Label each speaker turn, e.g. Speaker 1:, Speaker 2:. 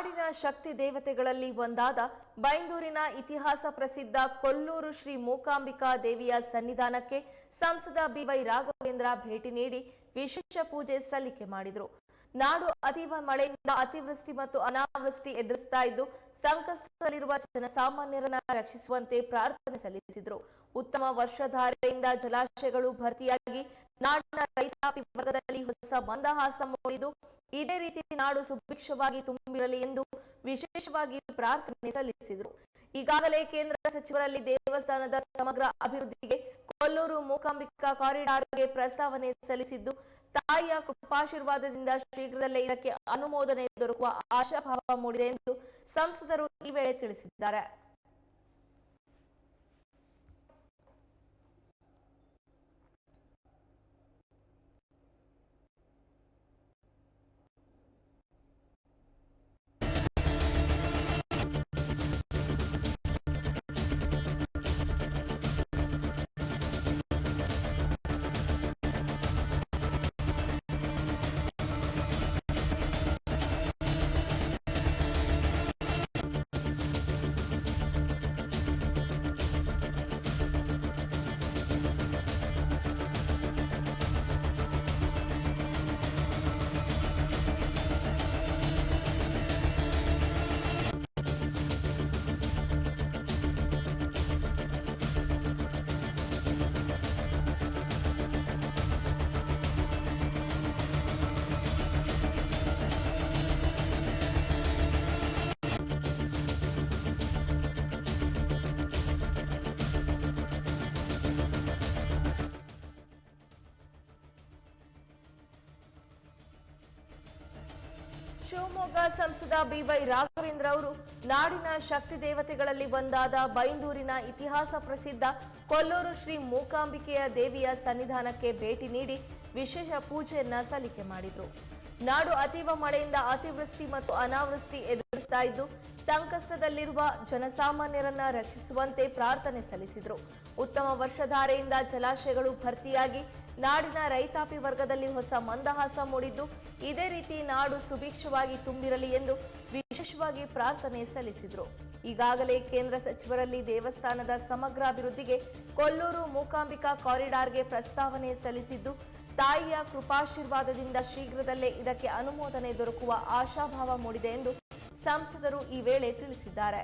Speaker 1: ನಾಡಿನ ಶಕ್ತಿ ದೇವತೆಗಳಲ್ಲಿ ಒಂದಾದ ಬೈಂದೂರಿನ ಇತಿಹಾಸ ಪ್ರಸಿದ್ಧ ಕೊಲ್ಲೂರು ಶ್ರೀ ಮೂಕಾಂಬಿಕಾ ದೇವಿಯ ಸನ್ನಿಧಾನಕ್ಕೆ ಸಂಸದ ಬಿವೈ ರಾಘವೇಂದ್ರ ಭೇಟಿ ನೀಡಿ ವಿಶೇಷ ಪೂಜೆ ಸಲ್ಲಿಕೆ ಮಾಡಿದರು. ನಾಡು ಅತೀವ ಮಳೆಯಿಂದ ಅತಿವೃಷ್ಟಿ ಮತ್ತು ಅನಾವೃಷ್ಟಿ ಎದುರಿಸ್ತಾ ಇದ್ದು, ಸಂಕಷ್ಟದಲ್ಲಿರುವ ಜನಸಾಮಾನ್ಯರನ್ನ ರಕ್ಷಿಸುವಂತೆ ಪ್ರಾರ್ಥನೆ ಸಲ್ಲಿಸಿದರು. ಉತ್ತಮ ವರ್ಷಧಾರೆಯಿಂದ ಜಲಾಶಯಗಳು ಭರ್ತಿಯಾಗಿ, ನಾಡಿನ ರೈತಾಪಿ ವರ್ಗದಲ್ಲಿ ಹೊಸ ಮಂದಹಾಸ ಮೂಡಿದ್ದು, ಇದೇ ರೀತಿ ನಾಡು ಸುಭಿಕ್ಷವಾಗಿ ತುಂಬಿರಲಿ ಎಂದು ವಿಶೇಷವಾಗಿ ಪ್ರಾರ್ಥನೆ ಸಲ್ಲಿಸಿದರು. ಈಗಾಗಲೇ ಕೇಂದ್ರ ಸಚಿವರಲ್ಲಿ ದೇವಸ್ಥಾನದ ಸಮಗ್ರ ಅಭಿವೃದ್ಧಿಗೆ ಕೊಲ್ಲೂರು ಮೂಕಾಂಬಿಕಾ ಕಾರಿಡಾರ್ಗೆ ಪ್ರಸ್ತಾವನೆ ಸಲ್ಲಿಸಿದ್ದು, ತಾಯಿಯ ಕೃಪಾಶೀರ್ವಾದದಿಂದ ಶೀಘ್ರದಲ್ಲೇ ಇದಕ್ಕೆ ಅನುಮೋದನೆ ದೊರಕುವ ಆಶಾಭಾವ ಮೂಡಿದೆ ಎಂದು ಸಂಸದರು ಈ ವೇಳೆ ತಿಳಿಸಿದ್ದಾರೆ. ಶಿವಮೊಗ್ಗ ಸಂಸದ ಬಿವೈ ರಾಘವೇಂದ್ರ ಅವರು ನಾಡಿನ ಶಕ್ತಿ ದೇವತೆಗಳಲ್ಲಿ ಒಂದಾದ ಬೈಂದೂರಿನ ಇತಿಹಾಸ ಪ್ರಸಿದ್ಧ ಕೊಲ್ಲೂರು ಶ್ರೀ ಮೂಕಾಂಬಿಕೆಯ ದೇವಿಯ ಸನ್ನಿಧಾನಕ್ಕೆ ಭೇಟಿ ನೀಡಿ ವಿಶೇಷ ಪೂಜೆಯನ್ನ ಸಲ್ಲಿಕೆ ಮಾಡಿದರು. ನಾಡು ಅತೀವ ಮಳೆಯಿಂದ ಅತಿವೃಷ್ಟಿ ಮತ್ತು ಅನಾವೃಷ್ಟಿ ಎದುರಿಸ್ತಾ ಇದ್ದು, ಸಂಕಷ್ಟದಲ್ಲಿರುವ ಜನಸಾಮಾನ್ಯರನ್ನ ರಕ್ಷಿಸುವಂತೆ ಪ್ರಾರ್ಥನೆ ಸಲ್ಲಿಸಿದರು. ಉತ್ತಮ ವರ್ಷಧಾರೆಯಿಂದ ಜಲಾಶಯಗಳು ಭರ್ತಿಯಾಗಿ ನಾಡಿನ ರೈತಾಪಿ ವರ್ಗದಲ್ಲಿ ಹೊಸ ಮಂದಹಾಸ ಮೂಡಿದ್ದು, ಇದೇ ರೀತಿ ನಾಡು ಸುಭಿಕ್ಷವಾಗಿ ತುಂಬಿರಲಿ ಎಂದು ವಿಶೇಷವಾಗಿ ಪ್ರಾರ್ಥನೆ ಸಲ್ಲಿಸಿದರು. ಈಗಾಗಲೇ ಕೇಂದ್ರ ಸಚಿವರಲ್ಲಿ ದೇವಸ್ಥಾನದ ಸಮಗ್ರ ಅಭಿವೃದ್ಧಿಗೆ ಕೊಲ್ಲೂರು ಮೂಕಾಂಬಿಕಾ ಕಾರಿಡಾರ್ಗೆ ಪ್ರಸ್ತಾವನೆ ಸಲ್ಲಿಸಿದ್ದು, ತಾಯಿಯ ಕೃಪಾಶೀರ್ವಾದದಿಂದ ಶೀಘ್ರದಲ್ಲೇ ಇದಕ್ಕೆ ಅನುಮೋದನೆ ದೊರಕುವ ಆಶಾಭಾವ ಮೂಡಿದೆ ಎಂದು ಸಂಸದರು ಈ ವೇಳೆ ತಿಳಿಸಿದ್ದಾರೆ.